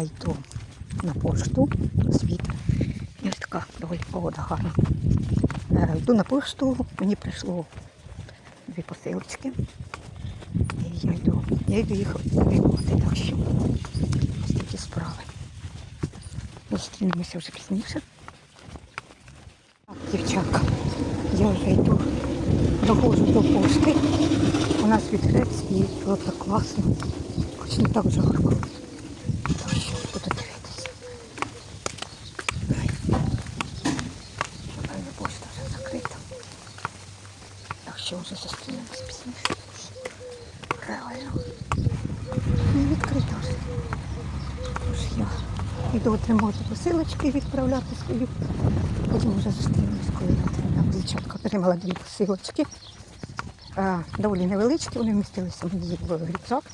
я йду на пошту, світ. І ось така доволі погода гарна. Е, Йду на пошту, мені прийшло дві посилочки. І я йду, я йду їх вибувати, так ось такі справи. Зустрінемося вже пізніше. Так, дівчатка, я вже йду, доходжу до пошти. У нас вітрець і було так класно. Хоч не так жарко. Що буду дивитися. Ай. Напевно, вже закрита. Так що вже зустрінемось пізніше. Реально. Не відкрита вже. Тож я йду отримувати посилочки, відправляти свою. Потім вже зустрінемось, коли я отримала. Дівчатка отримала дві посилочки. Доволі невеличкі, вони вмістилися в рюкзак.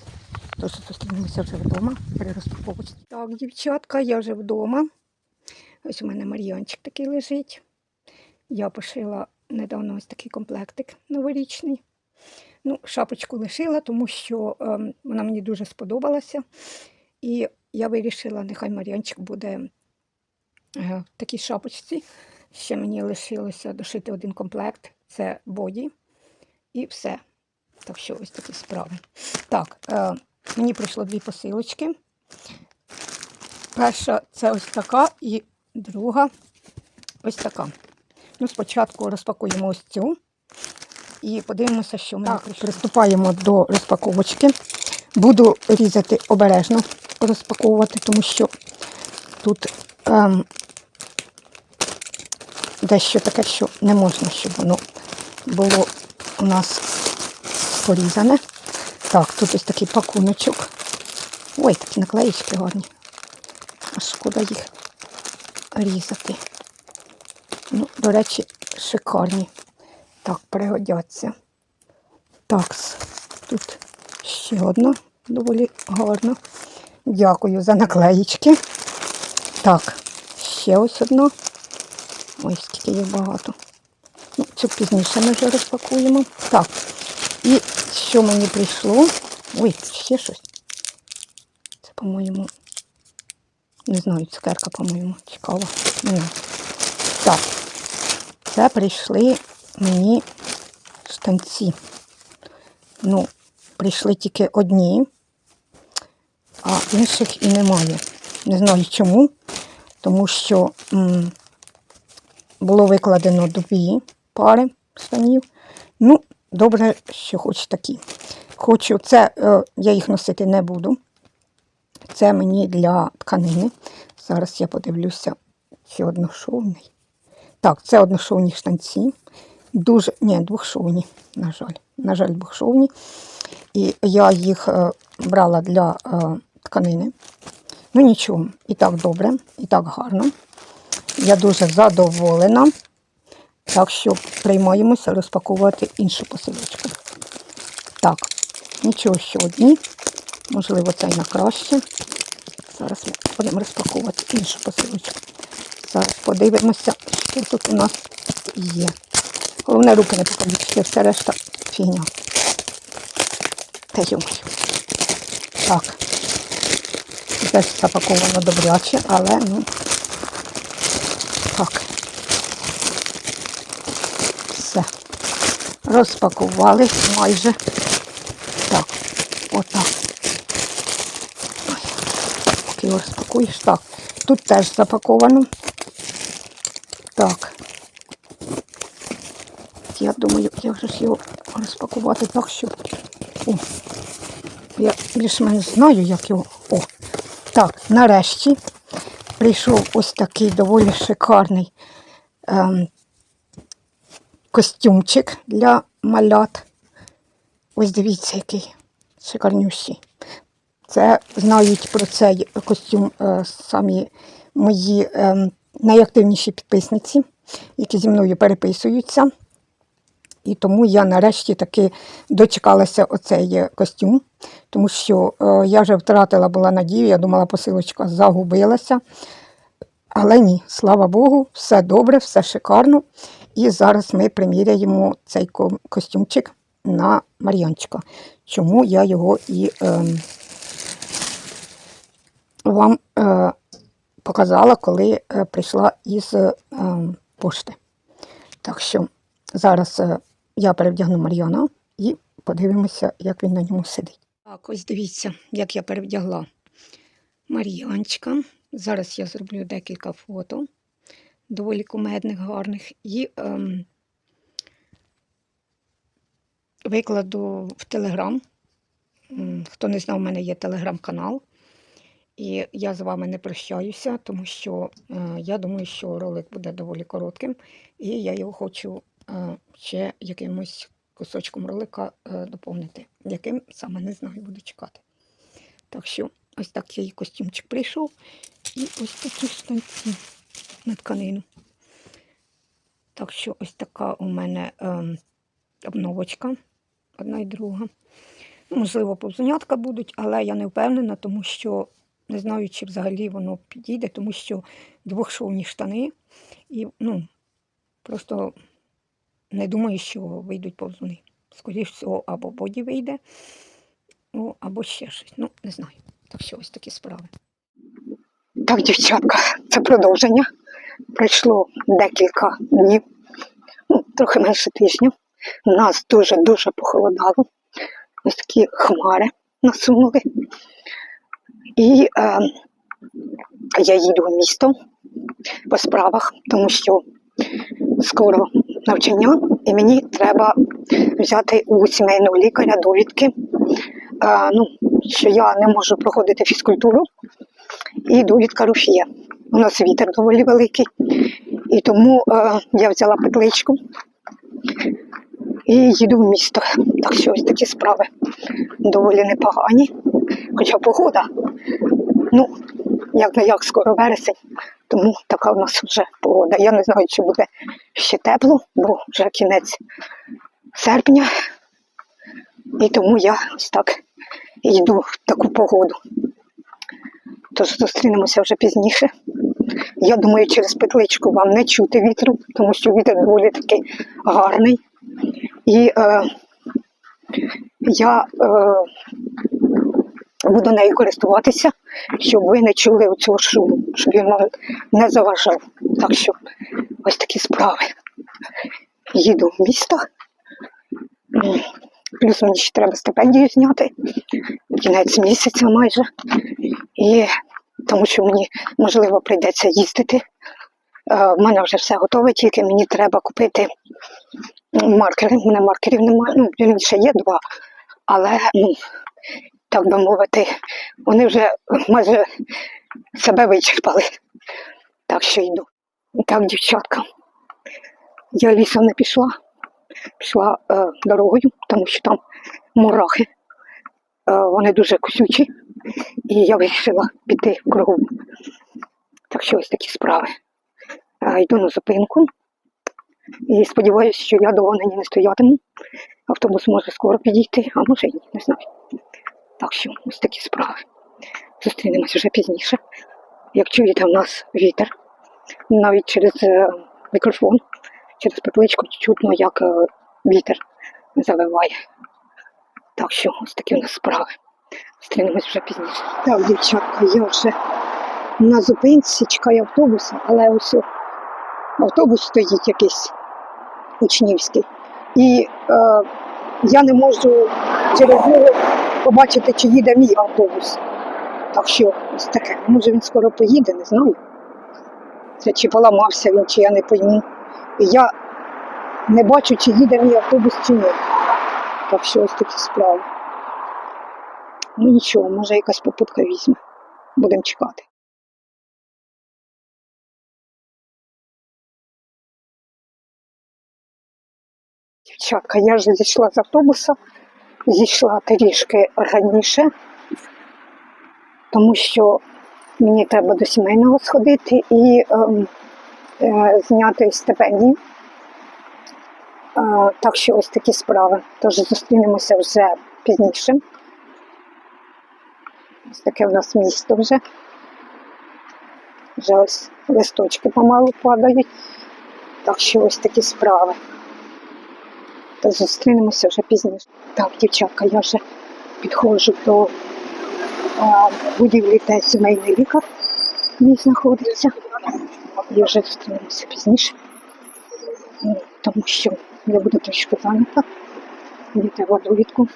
Тож зустрінемося вже вдома при розпаковці. Так, дівчатка, я вже вдома. Ось у мене Мар'янчик такий лежить. Я пошила недавно ось такий комплектик новорічний. Ну, шапочку лишила, тому що ем, вона мені дуже сподобалася. І я вирішила, нехай Мар'янчик буде е, в такій шапочці. Ще мені лишилося дошити один комплект це боді. І все. Так що ось такі справи. Так, е, мені прийшло дві посилочки. Перша це ось така, і друга ось така. Ну, спочатку розпакуємо ось цю і подивимося, що ми так, приступаємо до розпаковочки. Буду різати обережно розпаковувати, тому що тут ем, дещо таке, що не можна, щоб воно було у нас порізане. Так, тут ось такий пакуночок. Ой, такі наклеїчки гарні. А шкода їх різати. Ну, до речі, шикарні. Так, пригодяться. Так, тут ще одна доволі гарна. Дякую за наклеїчки. Так, ще ось одна. Ой, скільки їх багато. Ну, цю пізніше ми вже розпакуємо. Так, і що мені прийшло? Ой, ще щось. Це, по-моєму, не знаю, цукерка, по-моєму, цікава. Так, це прийшли мені штанці. Ну, прийшли тільки одні, а інших і немає. Не знаю чому, тому що м, було викладено дві пари штанів. Ну, добре, що хоч такі. Хочу, це е, я їх носити не буду. Це мені для тканини. Зараз я подивлюся, чи одношовний. Так, це одношовні штанці. Дуже, ні, двохшовні, на жаль. На жаль, двохшовні. І я їх е, брала для е, тканини. Ну нічого, і так добре, і так гарно. Я дуже задоволена. Так що приймаємося розпаковувати іншу посилочку. Так, нічого що одні. Можливо, це й на краще. Зараз ми будемо розпаковувати іншу посилочку. Зараз подивимося, що тут у нас є. Головне, руки не покалічити, все решта фігня. Та йомаю. Так. Теж запаковано добряче, але ну. Так. Розпакували майже. Так, отак. Поки розпакуєш. Так. Тут теж запаковано. Так. Я думаю, як же ж його розпакувати так, щоб. О, я більш-менш знаю, як його. О! Так, нарешті прийшов ось такий доволі шикарний ем, костюмчик для малят. Ось дивіться, який шикарнющий. Це знають про цей костюм е, самі мої е, найактивніші підписниці, які зі мною переписуються. І тому я нарешті таки дочекалася оцей е, костюм, тому що е, я вже втратила була надію, я думала, посилочка загубилася. Але ні, слава Богу, все добре, все шикарно. І зараз ми приміряємо цей костюмчик на Мар'янчика. Чому я його і ем, вам е, показала, коли е, прийшла із е, пошти. Так що зараз е, я перевдягну Мар'яна і подивимося, як він на ньому сидить. Так, ось дивіться, як я перевдягла Мар'янчика. Зараз я зроблю декілька фото, доволі кумедних, гарних, і ем, викладу в Телеграм. Хто не знав, у мене є телеграм-канал. І я з вами не прощаюся, тому що е, я думаю, що ролик буде доволі коротким, і я його хочу е, ще якимось кусочком ролика е, доповнити. Яким саме не знаю, буду чекати. Так що ось такий костюмчик прийшов, і ось такі штанці на тканину. Так що ось така у мене ем, обновочка, одна і друга. Можливо, повзунятка будуть, але я не впевнена, тому що не знаю, чи взагалі воно підійде, тому що двохшовні штани. І ну, просто не думаю, що вийдуть повзуни. Скоріше всього, або боді вийде, ну, або ще щось. Ну, не знаю. Так що ось такі справи. Так, дівчатка, це продовження. Пройшло декілька днів, ну, трохи менше тижня. Нас дуже-дуже похолодало. Ось такі хмари насунули. І е, я їду в місто по справах, тому що скоро навчання, і мені треба взяти у сімейного лікаря довідки, е, ну, що я не можу проходити фізкультуру, і довідка руфія. У нас вітер доволі великий, і тому е, я взяла петличку і їду в місто. Так що ось такі справи доволі непогані. Хоча погода, ну, як не як скоро вересень, тому така в нас вже погода. Я не знаю, чи буде ще тепло, бо вже кінець серпня. І тому я ось так йду в таку погоду. Тож зустрінемося вже пізніше. Я думаю, через петличку вам не чути вітру, тому що вітер доволі такий гарний. І е, я е, буду нею користуватися, щоб ви не чули цього шуму, щоб він вам не заважав. Так що ось такі справи. Їду в місто. Плюс мені ще треба стипендію зняти. Кінець місяця майже. І тому що мені можливо прийдеться їздити. Е, В мене вже все готове, тільки мені треба купити маркери. У мене маркерів немає. Ну, вірніше, є два, але ну, так би мовити, вони вже майже себе вичерпали. Так що йду. Так, дівчатка, я лісом не пішла, пішла е, дорогою, тому що там мурахи. Е, вони дуже кусючі, і я вирішила піти кругом. Так що ось такі справи. Е, йду на зупинку. І сподіваюся, що я довго нині не стоятиму. Автобус може скоро підійти, а може і ні, не знаю. Так що ось такі справи. Зустрінемось вже пізніше. Як чуєте, у нас вітер. Навіть через е, мікрофон, через петличку чутно, як е, вітер завиває. Так що ось такі у нас справи. Зустрінемось вже пізніше. Так, дівчатка, я вже на зупинці чекаю автобуса, але ось автобус стоїть якийсь учнівський. І е, я не можу через нього побачити, чи їде мій автобус. Так що ось таке. Може він скоро поїде, не знаю. Це чи поламався він, чи я не пойму. Я не бачу, чи їде мій автобус, чи ні. Так що ось такі справи. Ну нічого, може якась попутка візьме. Будемо чекати. Дівчатка, я вже зійшла з автобуса, зійшла трішки раніше, тому що мені треба до сімейного сходити і ем, е, зняти стипендію. Е, так що ось такі справи. Тож зустрінемося вже пізніше. Ось таке в нас місто вже. Вже ось листочки помалу падають. Так що ось такі справи. Та зустрінемося вже пізніше. Так, дівчатка, я вже підходжу до а, будівлі, де сімейний лікар мій знаходиться. Я вже зустрінемося пізніше, тому що я буду трішки зайнята. Треба довідку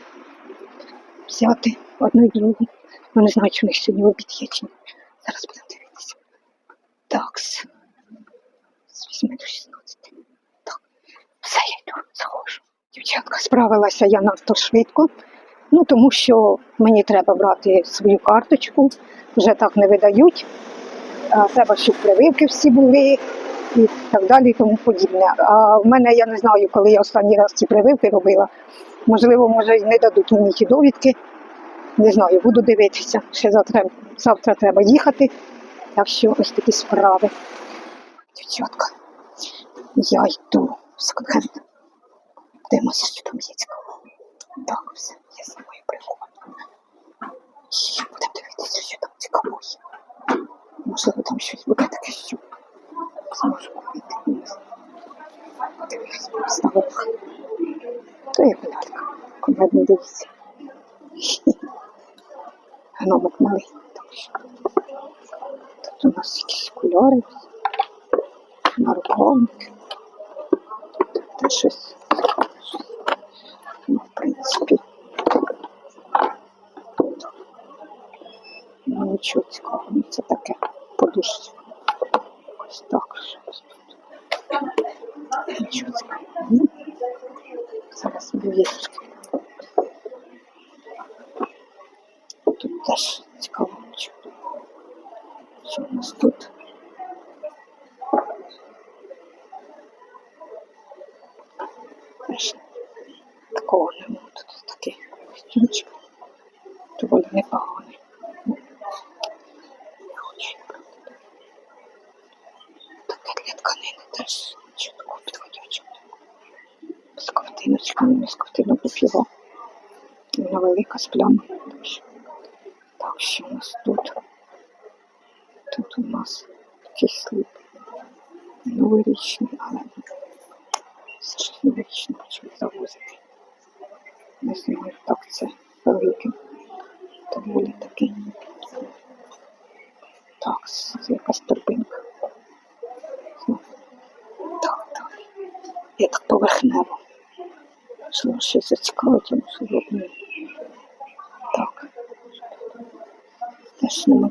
взяти одну і другу. Ну, не знаю, чи в них сьогодні обід є чи ні. Зараз будемо дивитися. Так. З 8 до 16. Так. Все, я йду, заходжу. Дівчатка, справилася я надто швидко. Ну, тому що мені треба брати свою карточку, вже так не видають. Треба, щоб прививки всі були і так далі, і тому подібне. А в мене я не знаю, коли я останній раз ці прививки робила. Можливо, може, і не дадуть мені ті довідки. Не знаю, буду дивитися. Ще завтра, треба їхати. Так що ось такі справи. Дівчатка, я йду в секонд-хенд. Дивимося, що там є цікаво. Так, все, я з собою приходжу. І будемо дивитися, що там цікаво є. Можливо, там щось таке, що зможу купити. Не ставок. То як лялька. Комедно дивіться. Гномик малий. Тут у нас якісь кольори. Нарукавники. Та щось. Ну, в принципі. Нічого цікавого, ну, це таке подушечка. Ось тут. Ну, зараз білетки. Тут теж цікаво. Що, що у нас тут? Теж такого нема. Тут такий костюмчик. Доволі непоганий. Ну, Не хочу я правда. Таке для тканини теж чітко підходячого. З ковтиночками, не з ковтину попіла. Вона велика. Так що, у нас тут? Тут у нас такий сліп. Новорічний, але все ж новорічне почали завозити. Не знаю, так це велике. Доволі такий. Так, це якась торбинка. Так, так. Я так поверхнево. Можливо, щось зацікавить, а можливо, ні. Теж нема.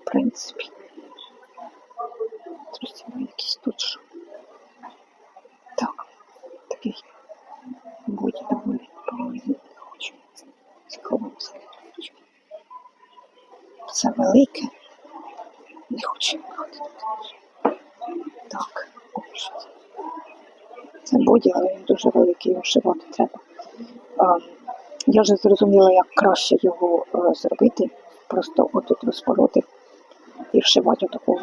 В принципі. Друзі, ну, якісь тут що. Так, такий будь доволі не хочу. Цікаво хочу. Це велике. Не хочу брати. Так, ось. Це боді, але він дуже великий, його вшивати треба. А, я вже зрозуміла, як краще його е, зробити. Просто отут розпороти і вшивати отакого.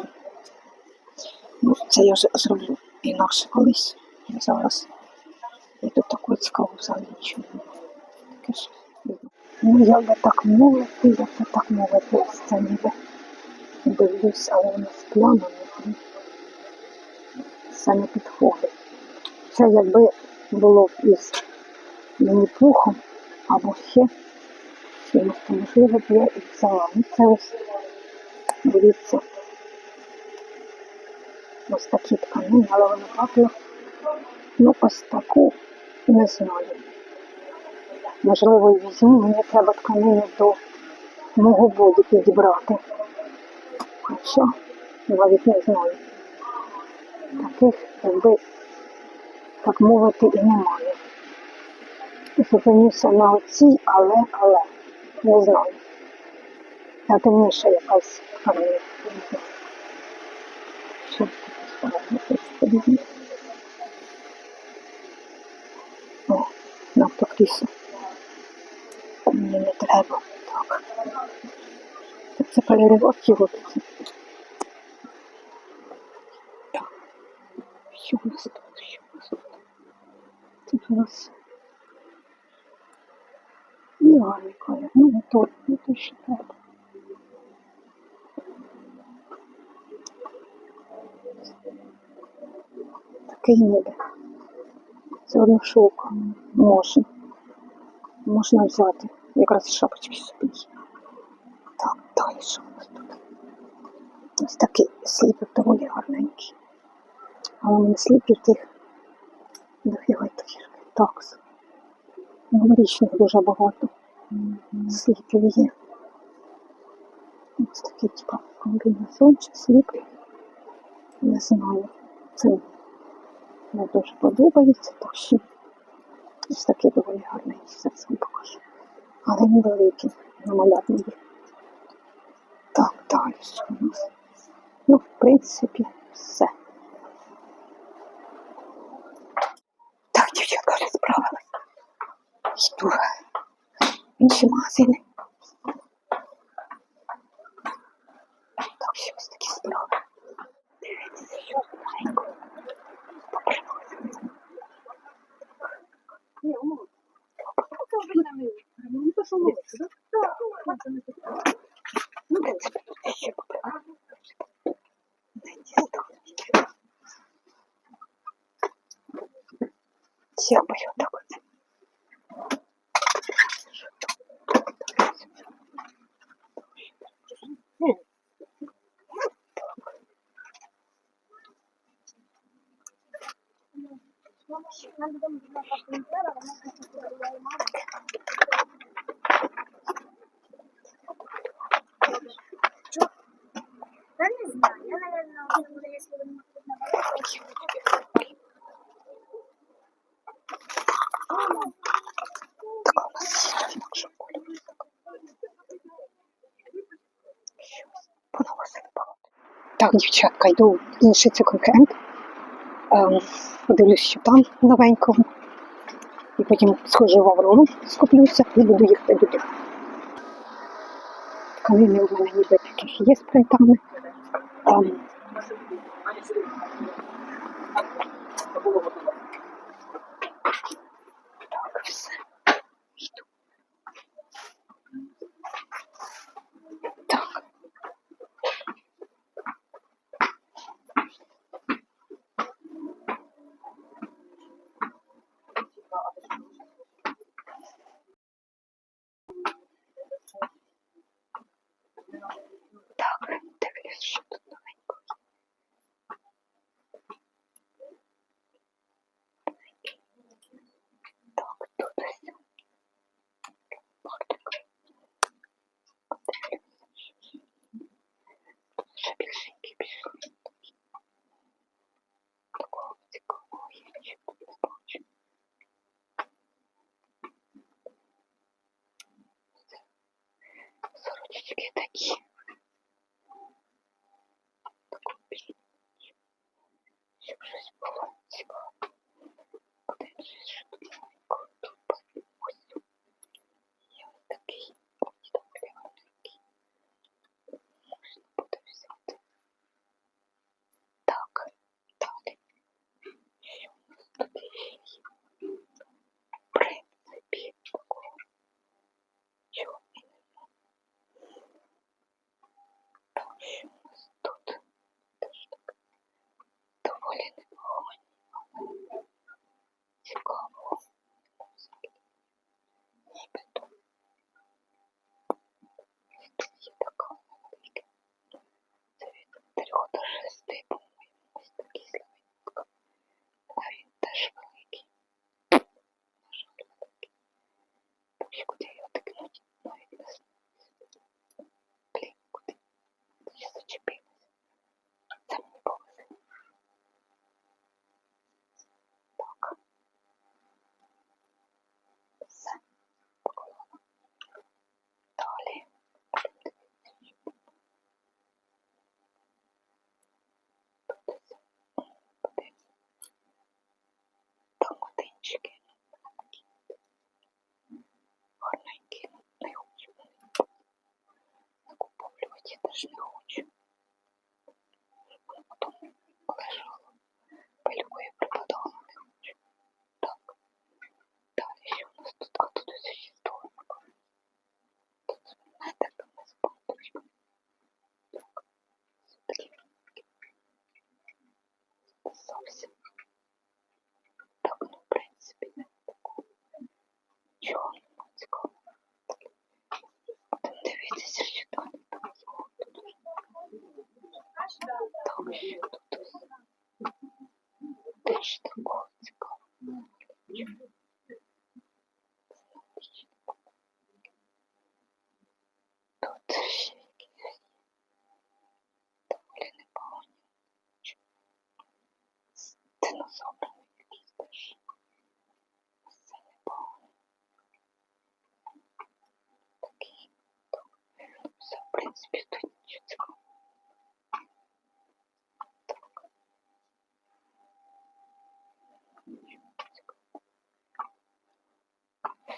Ну, це я вже зроблю інакше колись. Не зараз. І тут такого цікавого взагалі нічого немає. Ну, я би так мовити, я би так мовити, це ніби дивлюсь, але воно з планами. і Це не підходить. Це якби було із міні-пухом або ще чимось, можливо б я і взяла. Ну це ось, дивіться, ось такі тканини, але вони пахли, ну ось таку, не знаю. Можливо, і візьму, мені треба тканини до мого боді підібрати. Хоча навіть не знаю. Таких, якби так мовити, і немає. Зупинюся на оцій, але, але, не знаю. Та темніша якась? Подивіться. О, нафтокрісло. Мені не треба. Так. Це переривати його тут. Що у нас тут? Що у нас тут? Тут у нас і гарний. Ну, не той, що треба. Такий ніби. З одним шовком. Можна. Можна взяти. якраз шапочки собі. Так, далі що тут? Ось такий сліпик доволі гарненький. Але у мене сліпів тих дофіга тих. Так. Новорічних дуже багато. Сліпів є. Ось такий, типа, комбінезон чи сліп. Не знаю. Це мені дуже подобається, так що ось такий доволі гарний. Зараз вам покажу. Але невеликий, намалярний. Так, далі що у нас? Ну, в принципі, все. Так, дівчатка вже справилась. Йду інші магазини. Так, що ось такі справи. Дивіться, що маленько. Ну, в ще попривозили. Не дістали. Сяпаю так от. Да не знаю, я, наверное, уже, уже если вы не будете набрать, Така у нас сіра інакше полі. Поносили багато. Так, дівчатка, йду в інший секонд-хенд. Ем, подивлюсь, що там новенького. І потім схожу в Аврору, скуплюся і буду їхати туди. Тканини у мене ніби таких є з принтами. Ем, так,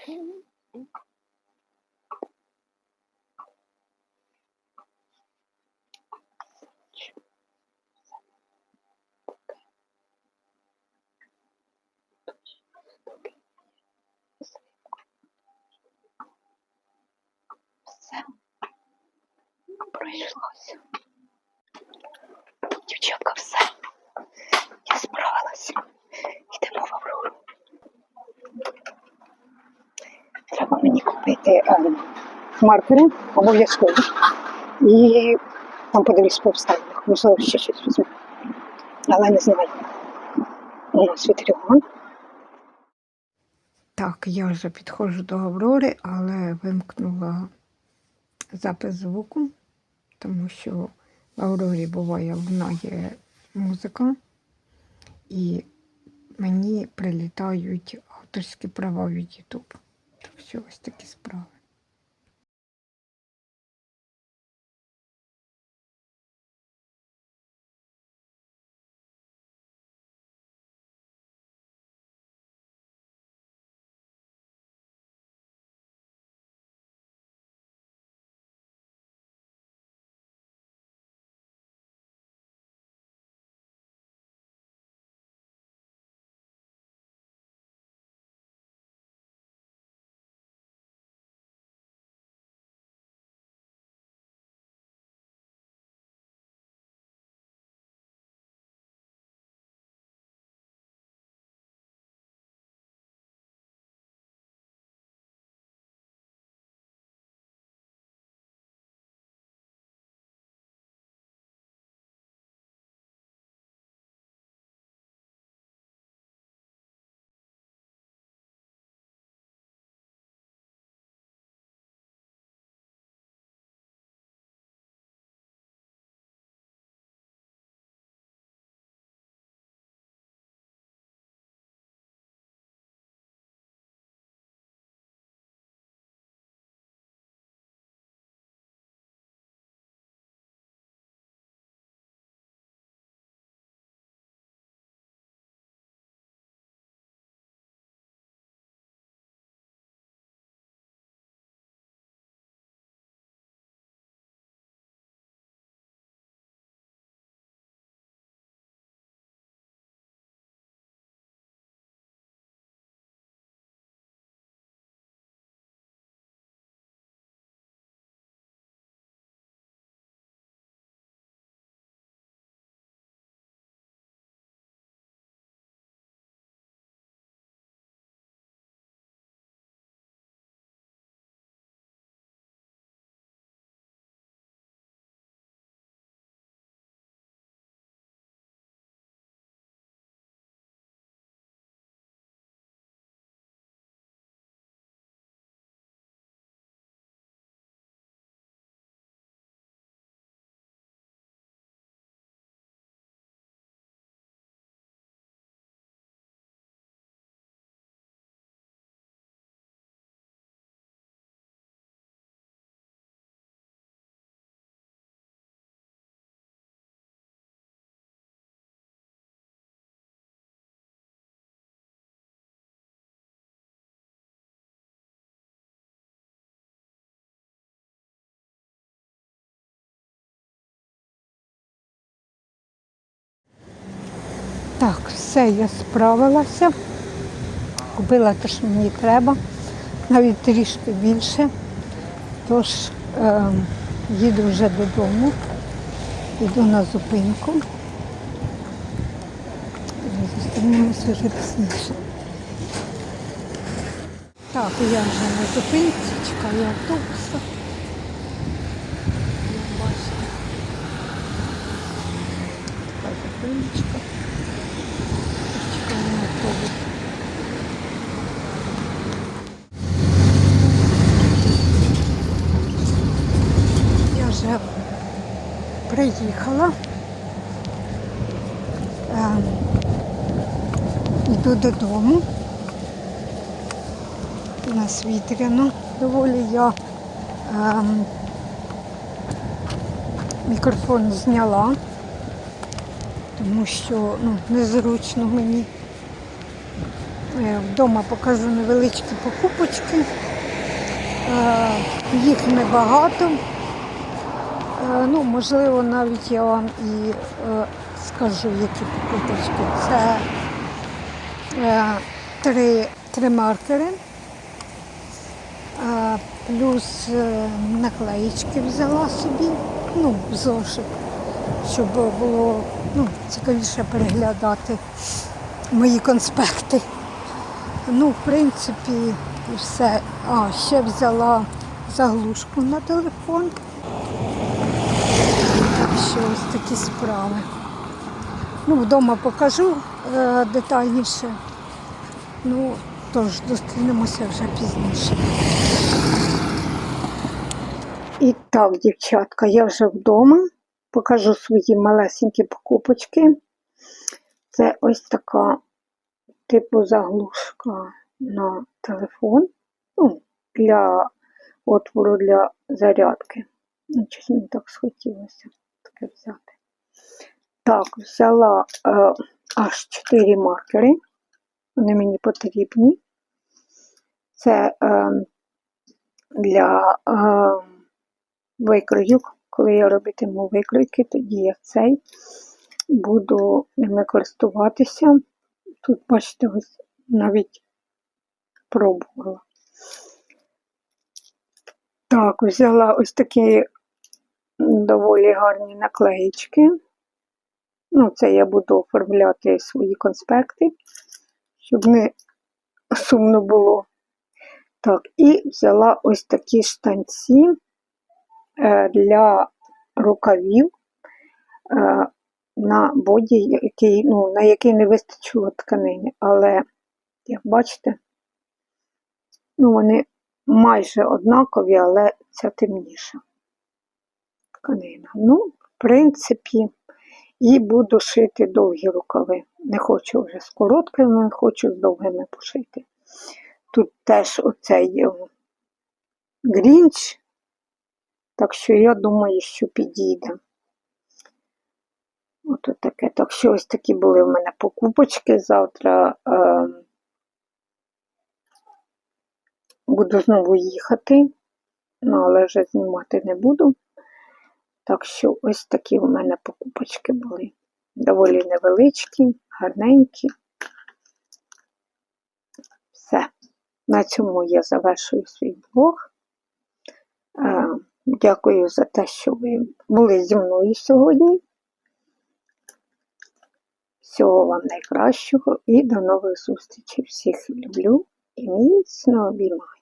Все. Пройшлося. Дівчатка, все. Я справилася. Йдемо в Аврору. Треба мені купити е, маркери обов'язково. І там подивлюсь по обставинах. Можливо, ще щось візьму. Але не знаю. У нас вітрюган. Так, я вже підходжу до Аврори, але вимкнула запис звуку, тому що в Аврорі буває лунає музика, і мені прилітають авторські права від YouTube. Що ось такі справи. Так, все, я справилася. Купила те, що мені треба, навіть трішки більше. Тож е, їду вже додому, йду на зупинку. Зустрінемося вже пізніше. Так, я вже на зупинці, чекаю автобуса. Бачите. зупиночка. Чекаємо автобус. Я вже приїхала. Ем, Йду додому. У нас вітряно доволі я ем, мікрофон зняла, тому що ну, незручно мені. Е, Вдома покажу невеличкі покупочки. Е, Їх небагато. Е, Ну, можливо, навіть я вам і е, скажу, які покупочки. Це е, три, три маркери, плюс наклеїчки взяла собі, ну, в зошит, щоб було ну, цікавіше переглядати мої конспекти. Ну, в принципі, все. А, ще взяла заглушку на телефон. Що ось такі справи. Ну, вдома покажу е, детальніше. Ну, тож зустрінемося вже пізніше. І так, дівчатка, я вже вдома. Покажу свої малесенькі покупочки. Це ось така типу заглушка на телефон. Ну, для отвору для зарядки. Ну, щось мені так схотілося таке взяти. Так, взяла е, аж 4 маркери. Вони мені потрібні. Це е, для е, викройок. Коли я робитиму викройки, тоді я цей буду ними користуватися. Тут, бачите, ось навіть пробувала. Так, взяла ось такі доволі гарні наклеїчки. Ну, це я буду оформляти свої конспекти, щоб не сумно було. Так, і взяла ось такі штанці е, для рукавів е, на боді, який, ну, на який не вистачило тканини. Але, як бачите, ну, вони майже однакові, але ця темніша тканина. Ну, в принципі, і буду шити довгі рукави. Не хочу вже з короткими, хочу з довгими пошити. Тут теж оцей е, грінч, так що я думаю, що підійде. Ото таке. Так що ось такі були в мене покупочки. Завтра е, буду знову їхати, ну, але вже знімати не буду. Так що ось такі у мене покупочки були. Доволі невеличкі, гарненькі. Все. На цьому я завершую свій блог. Е, Дякую за те, що ви були зі мною сьогодні. Всього вам найкращого і до нових зустрічей. Всіх люблю і міцно обіймаю.